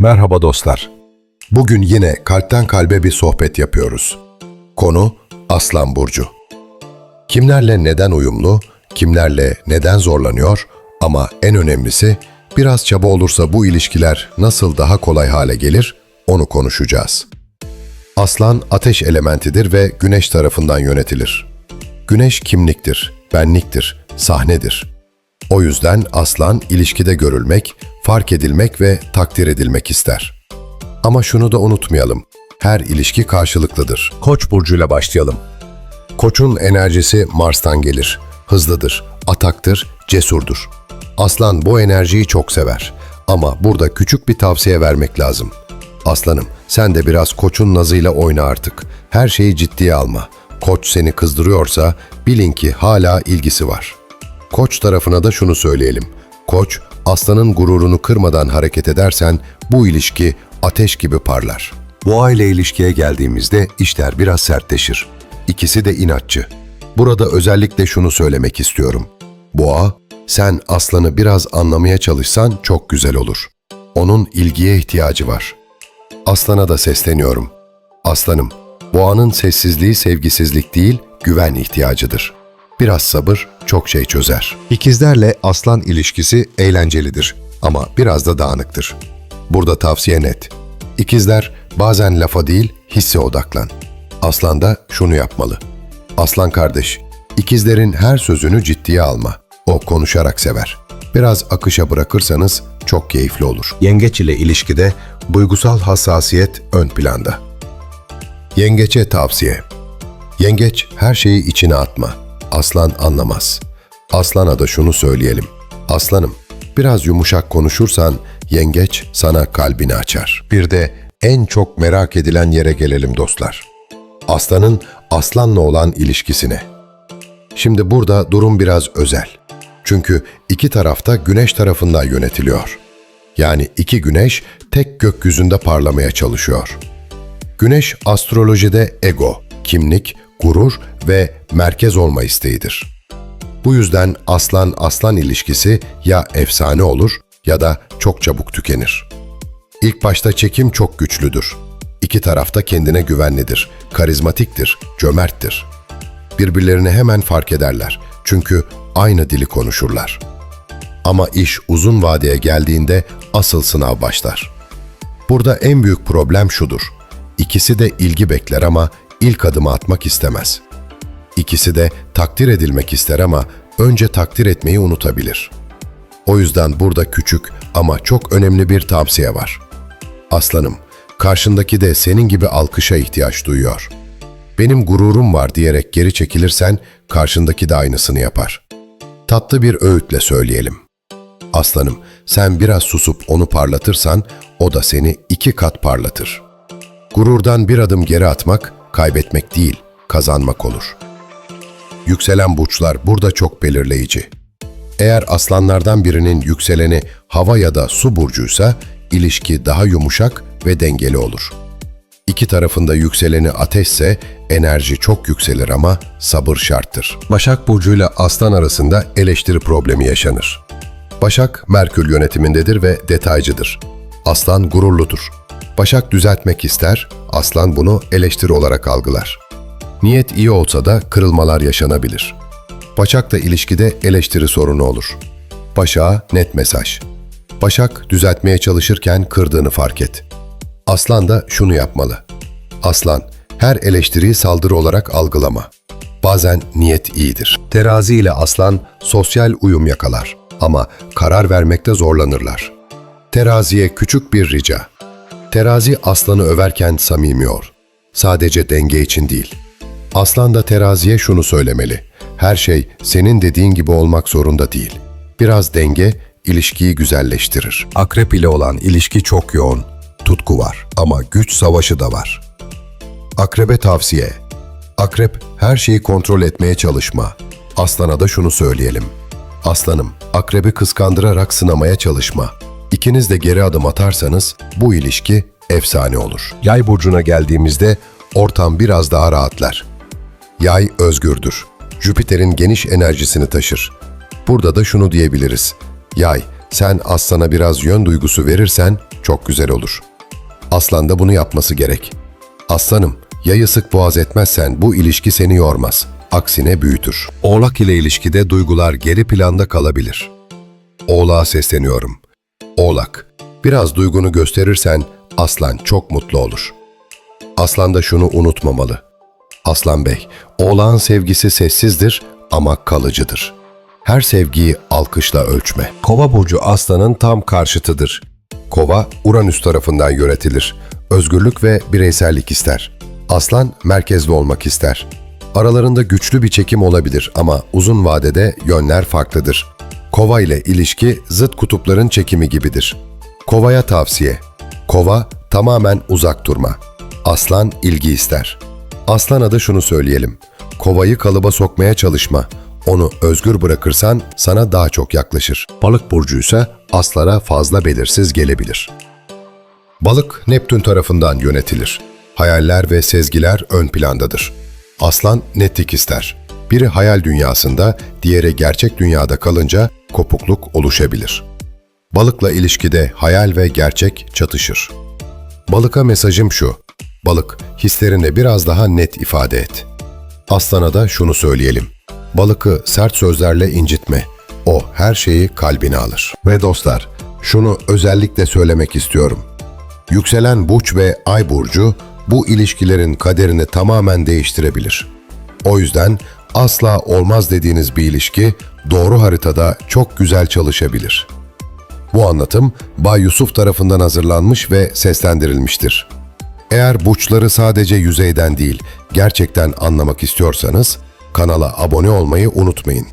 Merhaba dostlar. Bugün yine kalpten kalbe bir sohbet yapıyoruz. Konu Aslan Burcu. Kimlerle neden uyumlu, kimlerle neden zorlanıyor ama en önemlisi biraz çaba olursa bu ilişkiler nasıl daha kolay hale gelir onu konuşacağız. Aslan ateş elementidir ve güneş tarafından yönetilir. Güneş kimliktir, benliktir, sahnedir. O yüzden aslan ilişkide görülmek, fark edilmek ve takdir edilmek ister. Ama şunu da unutmayalım. Her ilişki karşılıklıdır. Koç burcuyla başlayalım. Koçun enerjisi Mars'tan gelir. Hızlıdır, ataktır, cesurdur. Aslan bu enerjiyi çok sever. Ama burada küçük bir tavsiye vermek lazım. Aslanım, sen de biraz koçun nazıyla oyna artık. Her şeyi ciddiye alma. Koç seni kızdırıyorsa bilin ki hala ilgisi var. Koç tarafına da şunu söyleyelim. Koç, aslanın gururunu kırmadan hareket edersen bu ilişki ateş gibi parlar. Boğa ile ilişkiye geldiğimizde işler biraz sertleşir. İkisi de inatçı. Burada özellikle şunu söylemek istiyorum. Boğa, sen aslanı biraz anlamaya çalışsan çok güzel olur. Onun ilgiye ihtiyacı var. Aslana da sesleniyorum. Aslanım, boğanın sessizliği sevgisizlik değil, güven ihtiyacıdır. Biraz sabır çok şey çözer. İkizlerle aslan ilişkisi eğlencelidir ama biraz da dağınıktır. Burada tavsiye net. İkizler bazen lafa değil hisse odaklan. Aslan da şunu yapmalı. Aslan kardeş, ikizlerin her sözünü ciddiye alma. O konuşarak sever. Biraz akışa bırakırsanız çok keyifli olur. Yengeç ile ilişkide duygusal hassasiyet ön planda. Yengeçe tavsiye. Yengeç her şeyi içine atma. Aslan anlamaz. Aslana da şunu söyleyelim. Aslanım, biraz yumuşak konuşursan yengeç sana kalbini açar. Bir de en çok merak edilen yere gelelim dostlar. Aslanın aslanla olan ilişkisine. Şimdi burada durum biraz özel. Çünkü iki tarafta güneş tarafından yönetiliyor. Yani iki güneş tek gökyüzünde parlamaya çalışıyor. Güneş astrolojide ego, kimlik, gurur ve merkez olma isteğidir. Bu yüzden aslan-aslan ilişkisi ya efsane olur ya da çok çabuk tükenir. İlk başta çekim çok güçlüdür. İki tarafta kendine güvenlidir, karizmatiktir, cömerttir. Birbirlerini hemen fark ederler çünkü aynı dili konuşurlar. Ama iş uzun vadeye geldiğinde asıl sınav başlar. Burada en büyük problem şudur. İkisi de ilgi bekler ama ilk adımı atmak istemez. İkisi de takdir edilmek ister ama önce takdir etmeyi unutabilir. O yüzden burada küçük ama çok önemli bir tavsiye var. Aslanım, karşındaki de senin gibi alkışa ihtiyaç duyuyor. Benim gururum var diyerek geri çekilirsen karşındaki de aynısını yapar. Tatlı bir öğütle söyleyelim. Aslanım, sen biraz susup onu parlatırsan o da seni iki kat parlatır. Gururdan bir adım geri atmak, kaybetmek değil, kazanmak olur. Yükselen burçlar burada çok belirleyici. Eğer aslanlardan birinin yükseleni hava ya da su burcuysa ilişki daha yumuşak ve dengeli olur. İki tarafında yükseleni ateşse enerji çok yükselir ama sabır şarttır. Başak burcuyla aslan arasında eleştiri problemi yaşanır. Başak Merkür yönetimindedir ve detaycıdır. Aslan gururludur. Başak düzeltmek ister, aslan bunu eleştiri olarak algılar. Niyet iyi olsa da kırılmalar yaşanabilir. Başak'la ilişkide eleştiri sorunu olur. Başak'a net mesaj. Başak düzeltmeye çalışırken kırdığını fark et. Aslan da şunu yapmalı. Aslan, her eleştiriyi saldırı olarak algılama. Bazen niyet iyidir. Terazi ile aslan sosyal uyum yakalar ama karar vermekte zorlanırlar. Teraziye küçük bir rica. Terazi aslanı överken samimi ol. Sadece denge için değil. Aslan da teraziye şunu söylemeli. Her şey senin dediğin gibi olmak zorunda değil. Biraz denge ilişkiyi güzelleştirir. Akrep ile olan ilişki çok yoğun. Tutku var ama güç savaşı da var. Akrebe tavsiye. Akrep her şeyi kontrol etmeye çalışma. Aslana da şunu söyleyelim. Aslanım, akrebi kıskandırarak sınamaya çalışma. İkiniz de geri adım atarsanız bu ilişki efsane olur. Yay burcuna geldiğimizde ortam biraz daha rahatlar. Yay özgürdür. Jüpiter'in geniş enerjisini taşır. Burada da şunu diyebiliriz. Yay, sen aslana biraz yön duygusu verirsen çok güzel olur. Aslan da bunu yapması gerek. Aslanım, yayı sık boğaz etmezsen bu ilişki seni yormaz. Aksine büyütür. Oğlak ile ilişkide duygular geri planda kalabilir. Oğlağa sesleniyorum. Oğlak, biraz duygunu gösterirsen aslan çok mutlu olur. Aslan da şunu unutmamalı. Aslan Bey, oğlağın sevgisi sessizdir ama kalıcıdır. Her sevgiyi alkışla ölçme. Kova burcu aslanın tam karşıtıdır. Kova, Uranüs tarafından yönetilir. Özgürlük ve bireysellik ister. Aslan, merkezli olmak ister. Aralarında güçlü bir çekim olabilir ama uzun vadede yönler farklıdır. Kova ile ilişki zıt kutupların çekimi gibidir. Kovaya tavsiye. Kova tamamen uzak durma. Aslan ilgi ister. Aslan adı şunu söyleyelim. Kovayı kalıba sokmaya çalışma. Onu özgür bırakırsan sana daha çok yaklaşır. Balık burcuysa aslara fazla belirsiz gelebilir. Balık Neptün tarafından yönetilir. Hayaller ve sezgiler ön plandadır. Aslan netlik ister. Biri hayal dünyasında, diğeri gerçek dünyada kalınca kopukluk oluşabilir. Balıkla ilişkide hayal ve gerçek çatışır. Balıka mesajım şu. Balık, hislerini biraz daha net ifade et. Aslana da şunu söyleyelim. Balıkı sert sözlerle incitme. O her şeyi kalbine alır. Ve dostlar, şunu özellikle söylemek istiyorum. Yükselen burç ve ay burcu bu ilişkilerin kaderini tamamen değiştirebilir. O yüzden asla olmaz dediğiniz bir ilişki doğru haritada çok güzel çalışabilir. Bu anlatım Bay Yusuf tarafından hazırlanmış ve seslendirilmiştir. Eğer burçları sadece yüzeyden değil, gerçekten anlamak istiyorsanız kanala abone olmayı unutmayın.